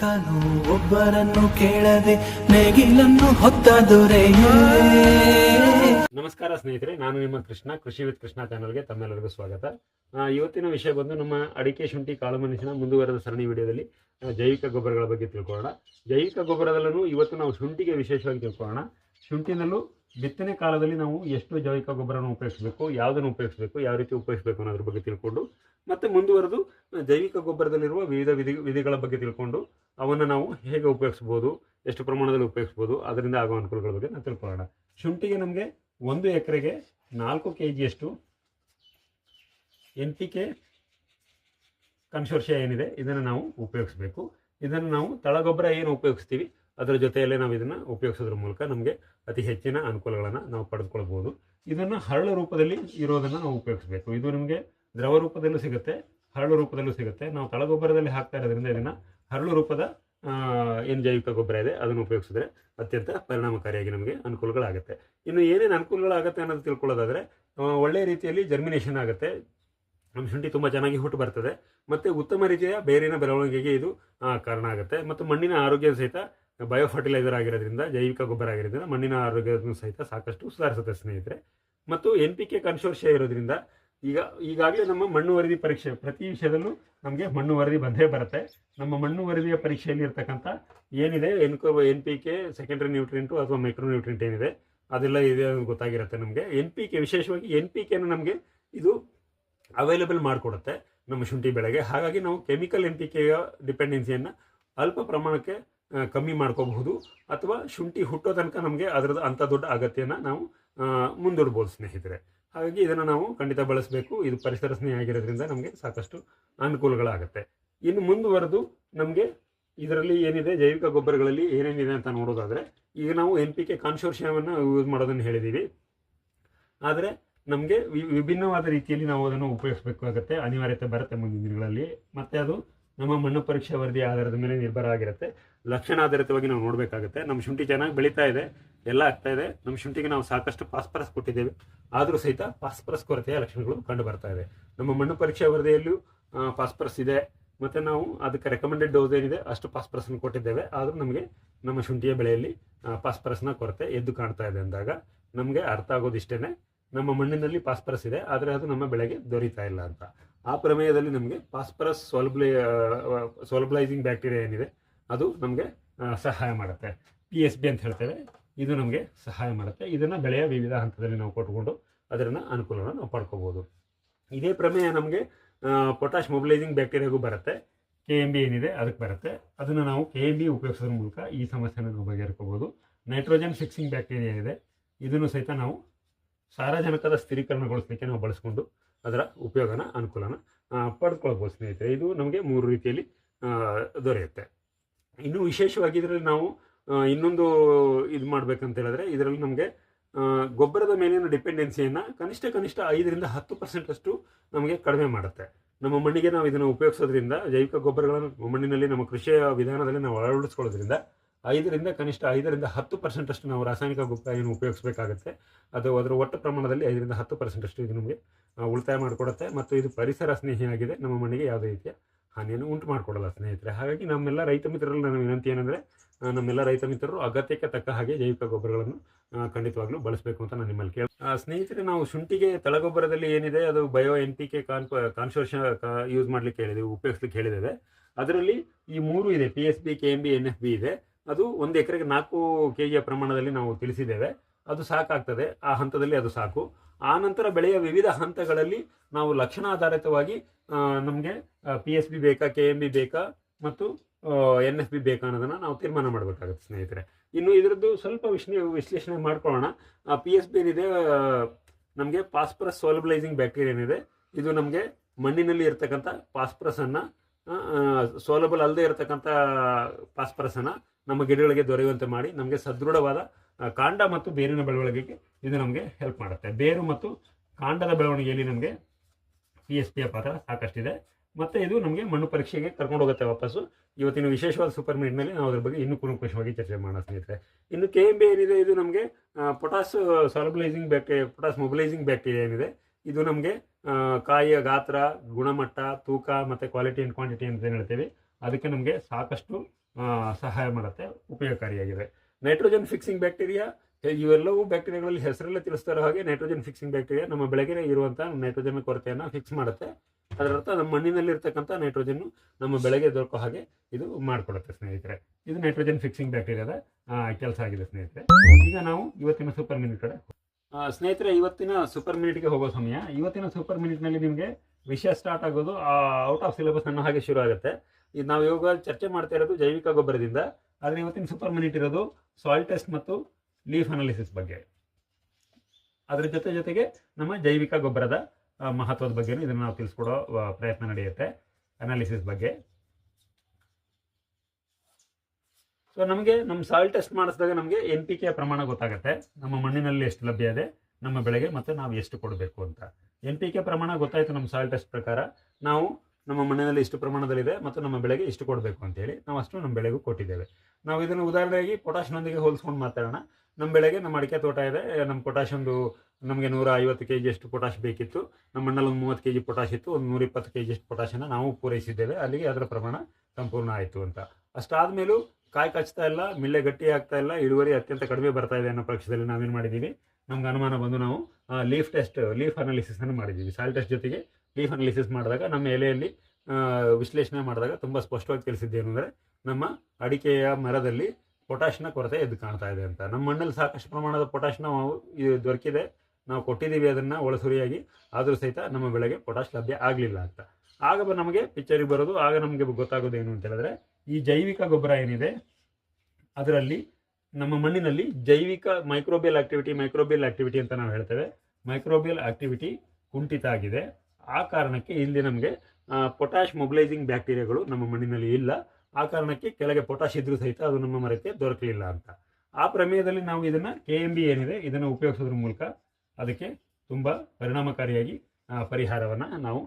ಕಾಲು ಒಬ್ಬರನ್ನು ಕೇಳದೆ ನೇಗಿಲನ್ನು ಹೊತ್ತ ನಮಸ್ಕಾರ ಸ್ನೇಹಿತರೆ, ನಾನು ನಿಮ್ಮ ಕೃಷ್ಣ, ಕೃಷಿ ವಿತ್ ಕೃಷ್ಣ ಚಾನಲ್ಗೆ ತಮ್ಮೆಲ್ಲರಿಗೂ ಸ್ವಾಗತ. ಇವತ್ತಿನ ವಿಷಯ ಬಂದು ನಮ್ಮ ಅಡಿಕೆ ಶುಂಠಿ ಕಾಳುಮೆಣಸಿನ ಮುಂದುವರೆದ ಸರಣಿ ವಿಡಿಯೋದಲ್ಲಿ ಜೈವಿಕ ಗೊಬ್ಬರಗಳ ಬಗ್ಗೆ ತಿಳ್ಕೊಳ್ಳೋಣ. ಜೈವಿಕ ಗೊಬ್ಬರದಲ್ಲೂ ಇವತ್ತು ನಾವು ಶುಂಠಿಗೆ ವಿಶೇಷವಾಗಿ ತಿಳ್ಕೊಳ್ಳೋಣ. ಶುಂಠಿನಲ್ಲೂ ಬಿತ್ತನೆ ಕಾಲದಲ್ಲಿ ನಾವು ಎಷ್ಟು ಜೈವಿಕ ಗೊಬ್ಬರವನ್ನು ಉಪಯೋಗಿಸಬೇಕು, ಯಾವುದನ್ನು ಉಪಯೋಗಿಸಬೇಕು, ಯಾವ ರೀತಿ ಉಪಯೋಗಿಸಬೇಕು ಅನ್ನೋದ್ರ ಬಗ್ಗೆ ತಿಳ್ಕೊಂಡು, ಮತ್ತೆ ಮುಂದುವರೆದು ಜೈವಿಕ ಗೊಬ್ಬರದಲ್ಲಿರುವ ವಿವಿಧ ವಿಧಿ, ವಿಧಿಗಳ ಬಗ್ಗೆ ತಿಳ್ಕೊಂಡು ಅವನ್ನು ನಾವು ಹೇಗೆ ಉಪಯೋಗಿಸ್ಬೋದು, ಎಷ್ಟು ಪ್ರಮಾಣದಲ್ಲಿ ಉಪಯೋಗಿಸ್ಬೋದು, ಅದರಿಂದ ಆಗುವ ಅನುಕೂಲಗಳ ಬಗ್ಗೆ ನಾವು ತಿಳ್ಕೊಳ್ಳೋಣ. ಶುಂಠಿಗೆ ನಮಗೆ ಒಂದು ಎಕರೆಗೆ ನಾಲ್ಕು ಕೆ ಜಿಯಷ್ಟು ಎನ್ ಪಿ ಕೆ ಕನ್ಸೋರ್ಷಿಯ ಏನಿದೆ, ಇದನ್ನು ನಾವು ಉಪಯೋಗಿಸಬೇಕು. ಇದನ್ನು ನಾವು ತಳಗೊಬ್ಬರ ಏನು ಉಪಯೋಗಿಸ್ತೀವಿ ಅದರ ಜೊತೆಯಲ್ಲೇ ನಾವು ಇದನ್ನು ಉಪಯೋಗಿಸೋದ್ರ ಮೂಲಕ ನಮಗೆ ಅತಿ ಹೆಚ್ಚಿನ ಅನುಕೂಲಗಳನ್ನು ನಾವು ಪಡೆದುಕೊಳ್ಬೋದು. ಇದನ್ನು ಹರಳು ರೂಪದಲ್ಲಿ ಇರೋದನ್ನು ನಾವು ಉಪಯೋಗಿಸಬೇಕು. ಇದು ನಿಮಗೆ ದ್ರವ ರೂಪದಲ್ಲೂ ಸಿಗುತ್ತೆ, ಹರಳು ರೂಪದಲ್ಲೂ ಸಿಗುತ್ತೆ. ನಾವು ತಳಗೊಬ್ಬರದಲ್ಲಿ ಹಾಕ್ತಾ ಇರೋದ್ರಿಂದ ಇದನ್ನು ಹರಳು ರೂಪದ ಏನು ಜೈವಿಕ ಗೊಬ್ಬರ ಇದೆ, ಅದನ್ನು ಉಪಯೋಗಿಸಿದ್ರೆ ಅತ್ಯಂತ ಪರಿಣಾಮಕಾರಿಯಾಗಿ ನಮಗೆ ಅನುಕೂಲಗಳಾಗುತ್ತೆ. ಇನ್ನು ಏನೇನು ಅನುಕೂಲಗಳಾಗುತ್ತೆ ಅನ್ನೋದು ತಿಳ್ಕೊಳ್ಳೋದಾದರೆ ಒಳ್ಳೆಯ ರೀತಿಯಲ್ಲಿ ಜರ್ಮಿನೇಷನ್ ಆಗುತ್ತೆ. ನಮ್ಮ ಶುಂಠಿ ತುಂಬ ಚೆನ್ನಾಗಿ ಹುಟ್ಟು ಬರ್ತದೆ, ಮತ್ತು ಉತ್ತಮ ರೀತಿಯ ಬೇರಿನ ಬೆಳವಣಿಗೆಗೆ ಇದು ಕಾರಣ ಆಗುತ್ತೆ. ಮತ್ತು ಮಣ್ಣಿನ ಆರೋಗ್ಯ ಸಹಿತ ಬಯೋ ಫರ್ಟಿಲೈಸರ್ ಆಗಿರೋದ್ರಿಂದ, ಜೈವಿಕ ಗೊಬ್ಬರ ಆಗಿರೋದ್ರಿಂದ ಮಣ್ಣಿನ ಆರೋಗ್ಯವನ್ನು ಸಹಿತ ಸಾಕಷ್ಟು ಸುಧಾರಿಸುತ್ತೆ ಸ್ನೇಹಿತರೆ. ಮತ್ತು ಎನ್ ಪಿ ಕೆ ಕನ್ಸೋರ್ಷಿಯ ಇರೋದ್ರಿಂದ ಈಗ, ಈಗಾಗಲೇ ನಮ್ಮ ಮಣ್ಣು ವರದಿ ಪರೀಕ್ಷೆ, ಪ್ರತಿ ವಿಷಯದಲ್ಲೂ ನಮಗೆ ಮಣ್ಣು ವರದಿ ಬಂದೇ ಬರುತ್ತೆ. ನಮ್ಮ ಮಣ್ಣು ವರದಿಯ ಪರೀಕ್ಷೆಯಲ್ಲಿ ಇರ್ತಕ್ಕಂಥ ಏನಿದೆ N N P K secondary nutrient ಅಥವಾ ಮೈಕ್ರೋ ನ್ಯೂಟ್ರಿಯೆಂಟ್ ಏನಿದೆ, ಅದೆಲ್ಲ ಇದೆ ಗೊತ್ತಾಗಿರುತ್ತೆ ನಮಗೆ. ಎನ್ ಪಿ ಕೆ ವಿಶೇಷವಾಗಿ ಎನ್ ಪಿ ಕೆನ ನಮಗೆ ಇದು ಅವೈಲೇಬಲ್ ಮಾಡಿಕೊಡುತ್ತೆ ನಮ್ಮ ಶುಂಠಿ ಬೆಳೆಗೆ. ಹಾಗಾಗಿ ನಾವು ಕೆಮಿಕಲ್ ಎನ್ ಪಿ ಕೆಯ ಡಿಪೆಂಡೆನ್ಸಿಯನ್ನು ಅಲ್ಪ ಪ್ರಮಾಣಕ್ಕೆ ಕಮ್ಮಿ ಮಾಡ್ಕೋಬಹುದು ಅಥವಾ ಶುಂಠಿ ಹುಟ್ಟೋ ತನಕ ನಮಗೆ ಅದರದ್ದು ಅಂಥ ದೊಡ್ಡ ಅಗತ್ಯನ ನಾವು ಮುಂದೂಡ್ಬೋದು ಸ್ನೇಹಿತರೆ. ಹಾಗಾಗಿ ಇದನ್ನು ನಾವು ಖಂಡಿತ ಬಳಸಬೇಕು. ಇದು ಪರಿಸರ ಸ್ನೇಹಿ ಆಗಿರೋದ್ರಿಂದ ನಮಗೆ ಸಾಕಷ್ಟು ಅನುಕೂಲಗಳಾಗುತ್ತೆ. ಇನ್ನು ಮುಂದುವರೆದು ನಮಗೆ ಇದರಲ್ಲಿ ಏನಿದೆ, ಜೈವಿಕ ಗೊಬ್ಬರಗಳಲ್ಲಿ ಏನೇನಿದೆ ಅಂತ ನೋಡೋದಾದರೆ, ಈಗ ನಾವು ಎನ್ ಪಿ ಕೆ ಕಾನ್ಸೋರ್ಷಿಯವನ್ನು ಯೂಸ್ ಮಾಡೋದನ್ನು ಹೇಳಿದ್ದೀವಿ ಆದರೆ ನಮಗೆ ವಿಭಿನ್ನವಾದ ರೀತಿಯಲ್ಲಿ ನಾವು ಅದನ್ನು ಉಪಯೋಗಿಸಬೇಕಾಗತ್ತೆ. ಅನಿವಾರ್ಯತೆ ಬರುತ್ತೆ ಮುಂದಿನ ದಿನಗಳಲ್ಲಿ. ಮತ್ತು ಅದು ನಮ್ಮ ಮಣ್ಣು ಪರೀಕ್ಷೆ ವರದಿ ಆಧಾರದ ಮೇಲೆ ನಿರ್ಭರ ಆಗಿರುತ್ತೆ. ಲಕ್ಷಣ ಆಧಾರಿತವಾಗಿ ನಾವು ನೋಡಬೇಕಾಗುತ್ತೆ. ನಮ್ಮ ಶುಂಠಿ ಚೆನ್ನಾಗಿ ಬೆಳೀತಾ ಇದೆ. ಎಲ್ಲ ಆಗ್ತಾ ಇದೆ. ನಮ್ಮ ಶುಂಠಿಗೆ ನಾವು ಸಾಕಷ್ಟು ಪಾಸ್ಪರಸ್ ಕೊಟ್ಟಿದ್ದೇವೆ. ಆದರೂ ಸಹಿತ ಪಾಸ್ಪರಸ್ ಕೊರತೆಯ ಲಕ್ಷಣಗಳು ಕಂಡು ಬರ್ತಾ ಇದೆ. ನಮ್ಮ ಮಣ್ಣು ಪರೀಕ್ಷೆ ವರದಿಯಲ್ಲೂ ಪಾಸ್ಪರಸ್ ಇದೆ. ಮತ್ತು ನಾವು ಅದಕ್ಕೆ ರೆಕಮೆಂಡೆಡ್ ಡೋಸ್ ಏನಿದೆ, ಅಷ್ಟು ಪಾಸ್ಪರಸ್ನ ಕೊಟ್ಟಿದ್ದೇವೆ. ಆದರೂ ನಮಗೆ ನಮ್ಮ ಶುಂಠಿಯ ಬೆಳೆಯಲ್ಲಿ ಪಾಸ್ಪರಸ್ನ ಕೊರತೆ ಎದ್ದು ಕಾಣ್ತಾ ಇದೆ ಅಂದಾಗ ನಮಗೆ ಅರ್ಥ ಆಗೋದಿಷ್ಟೇ ನಮ್ಮ ಮಣ್ಣಿನಲ್ಲಿ ಪಾಸ್ಪರಸ್ ಇದೆ, ಆದರೆ ಅದು ನಮ್ಮ ಬೆಳೆಗೆ ದೊರೀತಾ ಇಲ್ಲ ಅಂತ. ಆ ಪ್ರಮೇಯದಲ್ಲಿ ನಮಗೆ ಪಾಸ್ಪರಸ್ ಸೋಲ್ಬ್ಲೈ ಸೋಲ್ಬ್ಲೈಸಿಂಗ್ ಬ್ಯಾಕ್ಟೀರಿಯಾ ಏನಿದೆ, ಅದು ನಮಗೆ ಸಹಾಯ ಮಾಡುತ್ತೆ. ಪಿ ಎಸ್ ಬಿ ಅಂತ ಹೇಳ್ತೇವೆ, ಇದು ನಮಗೆ ಸಹಾಯ ಮಾಡುತ್ತೆ. ಇದನ್ನು ಬೆಳೆಯ ವಿವಿಧ ಹಂತದಲ್ಲಿ ನಾವು ಕೊಟ್ಟುಕೊಂಡು ಅದರನ್ನು ಅನುಕೂಲವನ್ನು ನಾವು ಪಡ್ಕೋಬೋದು. ಇದೇ ಪ್ರಮೇಯ ನಮಗೆ ಪೊಟ್ಯಾಶ್ ಮೊಬಿಲೈಸಿಂಗ್ ಬ್ಯಾಕ್ಟೀರಿಯಾಗೂ ಬರುತ್ತೆ. ಕೆ ಎಂ ಬಿ ಏನಿದೆ, ಅದಕ್ಕೆ ಬರುತ್ತೆ. ಅದನ್ನು ನಾವು ಕೆ ಎಂ ಬಿ ಉಪಯೋಗಿಸೋದ್ರ ಮೂಲಕ ಈ ಸಮಸ್ಯೆನ ನಾವು ಬಗೆಹರ್ಕೋಬೋದು. ನೈಟ್ರೋಜನ್ ಫಿಕ್ಸಿಂಗ್ ಬ್ಯಾಕ್ಟೀರಿಯಾ ಇದೆ ಇದನ್ನು ಸಹಿತ ನಾವು ಸಾರಜನಕದ ಸ್ಥಿರೀಕರಣಗೊಳಿಸಲಿಕ್ಕೆ ನಾವು ಬಳಸ್ಕೊಂಡು ಅದರ ಉಪಯೋಗನ, ಅನುಕೂಲನ ಪಡೆದುಕೊಳ್ಬೋದು ಸ್ನೇಹಿತರೆ. ಇದು ನಮಗೆ ಮೂರು ರೀತಿಯಲ್ಲಿ ದೊರೆಯುತ್ತೆ. ಇನ್ನು ವಿಶೇಷವಾಗಿ ಇದರಲ್ಲಿ ನಾವು ಇನ್ನೊಂದು ಇದು ಮಾಡಬೇಕಂತ ಹೇಳಿದ್ರೆ ಇದರಲ್ಲಿ ನಮಗೆ ಗೊಬ್ಬರದ ಮೇಲಿನ ಡಿಪೆಂಡೆನ್ಸಿಯನ್ನು ಕನಿಷ್ಠ ಕನಿಷ್ಠ ಐದರಿಂದ ಹತ್ತು ಪರ್ಸೆಂಟಷ್ಟು ನಮಗೆ ಕಡಿಮೆ ಮಾಡುತ್ತೆ. ನಮ್ಮ ಮಣ್ಣಿಗೆ ನಾವು ಇದನ್ನು ಉಪಯೋಗಿಸೋದ್ರಿಂದ, ಜೈವಿಕ ಗೊಬ್ಬರಗಳನ್ನು ಮಣ್ಣಿನಲ್ಲಿ, ನಮ್ಮ ಕೃಷಿಯ ವಿಧಾನದಲ್ಲಿ ನಾವು ಅಳವಡಿಸ್ಕೊಳ್ಳೋದ್ರಿಂದ ಐದರಿಂದ ಕನಿಷ್ಠ ಐದರಿಂದ ಹತ್ತು ಪರ್ಸೆಂಟಷ್ಟು ನಾವು ರಾಸಾಯನಿಕ ಗೊಬ್ಬರ ಏನು ಉಪಯೋಗಿಸಬೇಕಾಗುತ್ತೆ. ಅದು ಅದರ ಒಟ್ಟು ಪ್ರಮಾಣದಲ್ಲಿ ಐದರಿಂದ ಹತ್ತು ಪರ್ಸೆಂಟಷ್ಟು ಇದು ನಮಗೆ ಉಳಿತಾಯ ಮಾಡಿಕೊಡುತ್ತೆ. ಮತ್ತು ಇದು ಪರಿಸರ ಸ್ನೇಹಿಯಾಗಿದೆ. ನಮ್ಮ ಮಣ್ಣಿಗೆ ಯಾವುದೇ ರೀತಿಯ ಹಾನಿಯನ್ನು ಉಂಟು ಮಾಡಿಕೊಡಲ್ಲ ಸ್ನೇಹಿತರೆ. ಹಾಗಾಗಿ ನಮ್ಮೆಲ್ಲ ರೈತ ಮಿತ್ರರಲ್ಲಿ ನನ್ನ ವಿನಂತಿ ಏನಂದರೆ ನಮ್ಮೆಲ್ಲ ರೈತ ಮಿತ್ರರು ಅಗತ್ಯಕ್ಕೆ ತಕ್ಕ ಹಾಗೆ ಜೈವಿಕ ಗೊಬ್ಬರಗಳನ್ನು ಖಂಡಿತವಾಗ್ಲೂ ಬಳಸಬೇಕು ಅಂತ ನಾನು ನಿಮ್ಮಲ್ಲಿ ಕೇಳಿ ಸ್ನೇಹಿತರೆ, ನಾವು ಶುಂಠಿಗೆ ತಳಗೊಬ್ಬರದಲ್ಲಿ ಏನಿದೆ, ಅದು bio N P K con consortium use ಮಾಡಲಿಕ್ಕೆ ಹೇಳಿದೆ ಉಪಯೋಗಿಸ್ಲಿಕ್ಕೆ ಹೇಳಿದ್ದೇವೆ ಅದರಲ್ಲಿ ಈ ಮೂರು ಇದೆ P S B K M B N F B ಇದೆ. ಅದು ಒಂದು ಎಕರೆಗೆ ನಾಲ್ಕು ಕೆ ಜಿಯ ಪ್ರಮಾಣದಲ್ಲಿ ನಾವು ತಿಳಿಸಿದ್ದೇವೆ. ಅದು ಸಾಕಾಗ್ತದೆ. ಆ ಹಂತದಲ್ಲಿ ಅದು ಸಾಕು. ಆ ನಂತರ ಬೆಳೆಯ ವಿವಿಧ ಹಂತಗಳಲ್ಲಿ ನಾವು ಲಕ್ಷಣಾಧಾರಿತವಾಗಿ ನಮಗೆ ಪಿ ಎಸ್ ಬಿ ಬೇಕಾ ಕೆ ಎಂ ಬಿ ಬೇಕಾ ಮತ್ತು ಎನ್ ಎಫ್ ಬಿ ಬೇಕಾ ಅನ್ನೋದನ್ನು ನಾವು ತೀರ್ಮಾನ ಮಾಡಬೇಕಾಗುತ್ತೆ ಸ್ನೇಹಿತರೆ. ಇನ್ನು ಇದರದ್ದು ಸ್ವಲ್ಪ ವಿಶ್ಲೇ ವಿಶ್ಲೇಷಣೆ ಮಾಡ್ಕೊಳ್ಳೋಣ. ಪಿ ಎಸ್ ಬಿ ಏನಿದೆ ನಮಗೆ ಪಾಸ್ಪರಸ್ ಸೋಲಬಲೈಸಿಂಗ್ ಬ್ಯಾಕ್ಟೀರಿಯಾ ಏನಿದೆ. ಇದು ನಮಗೆ ಮಣ್ಣಿನಲ್ಲಿ ಇರ್ತಕ್ಕಂಥ ಪಾಸ್ಪರಸನ್ನು ಸೋಲಬಲ್ ಅಲ್ಲದೆ ಇರತಕ್ಕಂಥ ಪಾಸ್ಪರಸನ್ನು ನಮ್ಮ ಗಿಡಗಳಿಗೆ ದೊರೆಯುವಂತೆ ಮಾಡಿ ನಮಗೆ ಸದೃಢವಾದ ಕಾಂಡ ಮತ್ತು ಬೇರಿನ ಬೆಳವಣಿಗೆಗೆ ಇದು ನಮಗೆ ಹೆಲ್ಪ್ ಮಾಡುತ್ತೆ. ಬೇರು ಮತ್ತು ಕಾಂಡದ ಬೆಳವಣಿಗೆಯಲ್ಲಿ ನಮಗೆ ಪಿ ಎಸ್ ಪಿಯ ಪಾತ್ರ ಸಾಕಷ್ಟಿದೆ. ಮತ್ತು ಇದು ನಮಗೆ ಮಣ್ಣು ಪರೀಕ್ಷೆಗೆ ಕರ್ಕೊಂಡು ಹೋಗುತ್ತೆ ವಾಪಸ್ಸು. ಇವತ್ತಿನ ವಿಶೇಷವಾದ ಸೂಪರ್ ಮೀಟ್ನಲ್ಲಿ ನಾವು ಅದ್ರ ಬಗ್ಗೆ ಇನ್ನೂ ಕೂಲಂಕುಷವಾಗಿ ಚರ್ಚೆ ಮಾಡೋಣ ಸ್ನೇಹಿತರೆ ಇನ್ನು ಕೆ ಎಂ ಬಿ ಏನಿದೆ, ಇದು ನಮಗೆ potash solubilising bacteria potash mobilising bacteria ಏನಿದೆ, ಇದು ನಮಗೆ ಕಾಯಿಯ ಗಾತ್ರ, ಗುಣಮಟ್ಟ, ತೂಕ ಮತ್ತು ಕ್ವಾಲಿಟಿ ಆ್ಯಂಡ್ ಕ್ವಾಂಟಿಟಿ ಅಂತ ಏನು ಹೇಳ್ತೀವಿ, ಅದಕ್ಕೆ ನಮಗೆ ಸಾಕಷ್ಟು ಸಹಾಯ ಮಾಡುತ್ತೆ, ಉಪಯೋಗಕಾರಿಯಾಗಿದೆ. ನೈಟ್ರೋಜನ್ ಫಿಕ್ಸಿಂಗ್ ಬ್ಯಾಕ್ಟೀರಿಯಾ ಇವೆಲ್ಲವೂ ಬ್ಯಾಕ್ಟೀರಿಯಾಗಳಲ್ಲಿ ಹೆಸರಲ್ಲೇ ತಿಳಿಸ್ತಾ ಇರೋ ಹಾಗೆ ನೈಟ್ರೋಜನ್ ಫಿಕ್ಸಿಂಗ್ ಬ್ಯಾಕ್ಟೀರಿಯಾ ನಮ್ಮ ಬೆಳಗ್ಗೆ ಇರುವಂಥ ನೈಟ್ರೋಜನ್ ಕೊರತೆಯನ್ನು ಫಿಕ್ಸ್ ಮಾಡುತ್ತೆ. ಅದರರ್ಥ ನಮ್ಮ ಮಣ್ಣಿನಲ್ಲಿ ಇರ್ತಕ್ಕಂಥ ನೈಟ್ರೋಜನ್ ನಮ್ಮ ಬೆಳೆಗೆ ದೊರಕೋ ಹಾಗೆ ಇದು ಮಾಡಿಕೊಡುತ್ತೆ ಸ್ನೇಹಿತರೆ. ಇದು ನೈಟ್ರೋಜನ್ ಫಿಕ್ಸಿಂಗ್ ಬ್ಯಾಕ್ಟೀರಿಯಾದ ಕೆಲಸ ಆಗಿದೆ ಸ್ನೇಹಿತರೆ. ಈಗ ನಾವು ಇವತ್ತಿನ ಸೂಪರ್ ಮಿನಿಟ್ ಕಡೆ ಸ್ನೇಹಿತರೆ, ಇವತ್ತಿನ ಸೂಪರ್ ಮಿನಿಟ್ಗೆ ಹೋಗೋ ಸಮಯ. ಇವತ್ತಿನ ಸೂಪರ್ ಮಿನಿಟ್ನಲ್ಲಿ ನಿಮಗೆ ವಿಷಯ ಸ್ಟಾರ್ಟ್ ಆಗೋದು ಔಟ್ ಆಫ್ ಸಿಲೆಬಸ್ ಅನ್ನೋ ಹಾಗೆ ಶುರು ಆಗುತ್ತೆ. ಇದು ನಾವು ಇವಾಗ ಚರ್ಚೆ ಮಾಡ್ತಾ ಇರೋದು ಜೈವಿಕ ಗೊಬ್ಬರದಿಂದ. ಆದರೆ ಇವತ್ತಿನ ಸೂಪರ್ ಮಿನಿಟ್ ಇರೋದು ಸಾಯಿಲ್ ಟೆಸ್ಟ್ ಮತ್ತು ಲೀಫ್ ಅನಾಲಿಸಿಸ್ ಬಗ್ಗೆ. ಅದ್ರ ಜೊತೆ ಜೊತೆಗೆ ನಮ್ಮ ಜೈವಿಕ ಗೊಬ್ಬರದ ಮಹತ್ವದ ಬಗ್ಗೆನೂ ಇದನ್ನು ನಾವು ತಿಳಿಸ್ಕೊಡೋ ಪ್ರಯತ್ನ ನಡೆಯುತ್ತೆ ಅನಾಲಿಸಿಸ್ ಬಗ್ಗೆ. ಸೊ ನಮಗೆ ನಮ್ಮ ಸಾಯಿಲ್ ಟೆಸ್ಟ್ ಮಾಡಿಸಿದಾಗ ನಮಗೆ ಎನ್ ಪಿ ಕೆ ಪ್ರಮಾಣ ಗೊತ್ತಾಗುತ್ತೆ. ನಮ್ಮ ಮಣ್ಣಿನಲ್ಲಿ ಎಷ್ಟು ಲಭ್ಯ ಇದೆ, ನಮ್ಮ ಬೆಳೆಗೆ ಮತ್ತು ನಾವು ಎಷ್ಟು ಕೊಡಬೇಕು ಅಂತ. ಎನ್ ಪಿ ಕೆ ಪ್ರಮಾಣ ಗೊತ್ತಾಯಿತು ನಮ್ಮ ಸಾಯಿಲ್ ಟೆಸ್ಟ್ ಪ್ರಕಾರ. ನಾವು ನಮ್ಮ ಮಣ್ಣಿನಲ್ಲಿ ಇಷ್ಟು ಪ್ರಮಾಣದಲ್ಲಿದೆ ಮತ್ತು ನಮ್ಮ ಬೆಳೆಗೆ ಇಷ್ಟು ಕೊಡಬೇಕು ಅಂತೇಳಿ ನಾವು ಅಷ್ಟು ನಮ್ಮ ಬೆಳೆಗೂ ಕೊಟ್ಟಿದ್ದೇವೆ. ನಾವು ಇದನ್ನು ಉದಾಹರಣೆಯಾಗಿ ಪೊಟಾಷ್ನೊಂದಿಗೆ ಹೋಲಿಸ್ಕೊಂಡು ಮಾತಾಡೋಣ. ನಮ್ಮ ಬೆಳೆಗೆ ನಮ್ಮ ಅಡಿಕೆ ತೋಟ ಇದೆ. ನಮ್ಮ ಪೊಟ್ಯಾಶ್ ಒಂದು ನಮಗೆ ನೂರ ಐವತ್ತು ಕೆ ಜಿಯಷ್ಟು ಪೊಟಾಷ್ ಬೇಕಿತ್ತು. ನಮ್ಮ ಮಣ್ಣಲ್ಲಿ ಒಂದು ಮೂವತ್ತು ಕೆ ಜಿ ಇತ್ತು. ಒಂದು ನೂರ ಇಪ್ಪತ್ತು ಕೆ ಜಿಯಷ್ಟು ಪೊಟಾಷನ್ನು ನಾವು ಪೂರೈಸಿದ್ದೇವೆ. ಅಲ್ಲಿಗೆ ಅದರ ಪ್ರಮಾಣ ಸಂಪೂರ್ಣ ಆಯಿತು ಅಂತ. ಅಷ್ಟಾದಮೇಲೂ ಕಾಯಿ ಕಚ್ತಾ ಇಲ್ಲ, ಮಿಲ್ಲೆ ಗಟ್ಟಿ ಆಗ್ತಾ ಇಲ್ಲ, ಇಳುವರಿ ಅತ್ಯಂತ ಕಡಿಮೆ ಬರ್ತಾ ಇದೆ ಅನ್ನೋ ಪಕ್ಷದಲ್ಲಿ ನಾವೇನು ಮಾಡಿದ್ದೀವಿ ನಮ್ಗೆ ಅನುಮಾನ ಬಂದು ನಾವು ಲೀಫ್ ಟೆಸ್ಟ್, ಲೀಫ್ ಅನಾಲಿಸಿಸ್ ಅನ್ನು ಮಾಡಿದ್ದೀವಿ ಸಾಲ್ ಟೆಸ್ಟ್ ಜೊತೆಗೆ ಲೀಫ್ ಅನಾಲಿಸಿಸ್ ಮಾಡಿದಾಗ, ನಮ್ಮ ಎಲೆಯಲ್ಲಿ ವಿಶ್ಲೇಷಣೆ ಮಾಡಿದಾಗ ತುಂಬ ಸ್ಪಷ್ಟವಾಗಿ ತಿಳಿಸಿದ್ದೇನು ಅಂದರೆ, ನಮ್ಮ ಅಡಿಕೆಯ ಮರದಲ್ಲಿ ಪೊಟ್ಯಾಶ್ನ ಕೊರತೆ ಎದ್ದು ಕಾಣ್ತಾ ಇದೆ ಅಂತ. ನಮ್ಮ ಮಣ್ಣಲ್ಲಿ ಸಾಕಷ್ಟು ಪ್ರಮಾಣದ ಪೊಟ್ಯಾಶ್ ನಾವು ದೊರಕಿದೆ. ನಾವು ಕೊಟ್ಟಿದ್ದೀವಿ ಅದನ್ನು ಒಳಸುರಿಯಾಗಿ. ಆದರೂ ಸಹಿತ ನಮ್ಮ ಬೆಳೆಗೆ ಪೊಟ್ಯಾಶ್ ಲಭ್ಯ ಆಗಲಿಲ್ಲ ಅಂತ. ಆಗ ನಮಗೆ ಪಿಕ್ಚರಿಗೆ ಬರೋದು, ಆಗ ನಮಗೆ ಗೊತ್ತಾಗೋದು ಏನು ಅಂತ ಹೇಳಿದ್ರೆ ಈ ಜೈವಿಕ ಗೊಬ್ಬರ ಏನಿದೆ, ಅದರಲ್ಲಿ ನಮ್ಮ ಮಣ್ಣಿನಲ್ಲಿ ಜೈವಿಕ ಮೈಕ್ರೋಬಿಯಲ್ ಆಕ್ಟಿವಿಟಿ ಮೈಕ್ರೋಬಿಯಲ್ ಆಕ್ಟಿವಿಟಿ ಅಂತ ನಾವು ಹೇಳ್ತೇವೆ. ಮೈಕ್ರೋಬಿಯಲ್ ಆಕ್ಟಿವಿಟಿ ಕುಂಠಿತ ಆಗಿದೆ. ಆ ಕಾರಣಕ್ಕೆ ಇಲ್ಲಿ ನಮಗೆ ಪೊಟ್ಯಾಶ್ ಮೊಬಿಲೈಸಿಂಗ್ ಬ್ಯಾಕ್ಟೀರಿಯಾಗಳು ನಮ್ಮ ಮಣ್ಣಿನಲ್ಲಿ ಇಲ್ಲ. ಆ ಕಾರಣಕ್ಕೆ ಕೆಳಗೆ ಪೊಟ್ಯಾಶ್ ಇದ್ರೂ ಸಹಿತ ಅದು ನಮ್ಮ ಮರಕ್ಕೆ ದೊರಕಲಿಲ್ಲ ಅಂತ. ಆ ಪ್ರಮೇಯದಲ್ಲಿ ನಾವು ಇದನ್ನು ಕೆ ಎಂ ಬಿ ಏನಿದೆ, ಇದನ್ನು ಉಪಯೋಗಿಸೋದ್ರ ಮೂಲಕ ಅದಕ್ಕೆ ತುಂಬ ಪರಿಣಾಮಕಾರಿಯಾಗಿ ಪರಿಹಾರವನ್ನು ನಾವು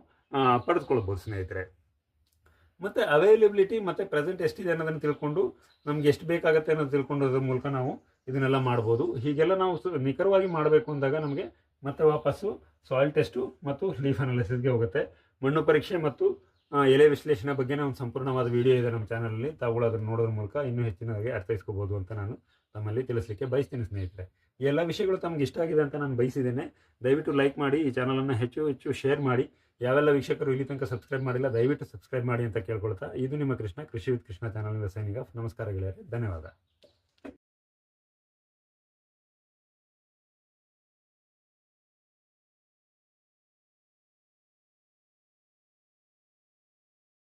ಪಡೆದುಕೊಳ್ಬೋದು ಸ್ನೇಹಿತರೆ. ಮತ್ತು ಅವೈಲೇಬಿಲಿಟಿ ಮತ್ತು ಪ್ರೆಸೆಂಟ್ ಎಷ್ಟಿದೆ ಅನ್ನೋದನ್ನು ತಿಳ್ಕೊಂಡು ನಮ್ಗೆ ಎಷ್ಟು ಬೇಕಾಗುತ್ತೆ ಅನ್ನೋದು ತಿಳ್ಕೊಂಡೋದ್ರ ಮೂಲಕ ನಾವು ಇದನ್ನೆಲ್ಲ ಮಾಡ್ಬೋದು. ಹೀಗೆಲ್ಲ ನಾವು ನಿಖರವಾಗಿ ಮಾಡಬೇಕು ಅಂದಾಗ ನಮಗೆ ಮತ್ತೆ ವಾಪಸ್ಸು ಸಾಯಿಲ್ ಟೆಸ್ಟು ಮತ್ತು ಲೀಫ್ ಅನಾಲಿಸಿಸ್ಗೆ ಹೋಗುತ್ತೆ. ಮಣ್ಣು ಪರೀಕ್ಷೆ ಮತ್ತು ಎಲೆ ವಿಶ್ಲೇಷಣೆ ಬಗ್ಗೆ ಒಂದು ಸಂಪೂರ್ಣವಾದ ವಿಡಿಯೋ ಇದೆ ನಮ್ಮ ಚಾನಲಲ್ಲಿ ತಾವುಗಳು ಅದನ್ನು ನೋಡೋದ್ರ ಮೂಲಕ ಇನ್ನೂ ಹೆಚ್ಚಿನದಾಗಿ ಅರ್ಥೈಸ್ಕೋಬೋದು ಅಂತ ನಾನು ತಮ್ಮಲ್ಲಿ ತಿಳಿಸ್ಲಿಕ್ಕೆ ಬಯಸ್ತೀನಿ ಸ್ನೇಹಿತರೆ. ಈ ಎಲ್ಲ ವಿಷಯಗಳು ತಮ್ಗೆ ಇಷ್ಟ ಆಗಿದೆ ಅಂತ ನಾನು ಬಯಸಿದ್ದೇನೆ. ದಯವಿಟ್ಟು ಲೈಕ್ ಮಾಡಿ ಈ ಚಾನಲನ್ನು ಹೆಚ್ಚು ಹೆಚ್ಚು ಶೇರ್ ಮಾಡಿ. ಯಾವೆಲ್ಲ ವೀಕ್ಷಕರು ಇಲ್ಲಿ ತನಕ ಸಬ್ಸ್ಕ್ರೈಬ್ ಮಾಡಿಲ್ಲ, ದಯವಿಟ್ಟು ಸಬ್ಸ್ಕ್ರೈಬ್ ಮಾಡಿ ಅಂತ ಕೇಳ್ಕೊಳ್ತಾ, ಇದು ನಿಮ್ಮ ಕೃಷ್ಣ, ಕೃಷಿ with Krishna channel signing off ನಮಸ್ಕಾರ ಗೆಳೆಯರೆ, ಧನ್ಯವಾದ.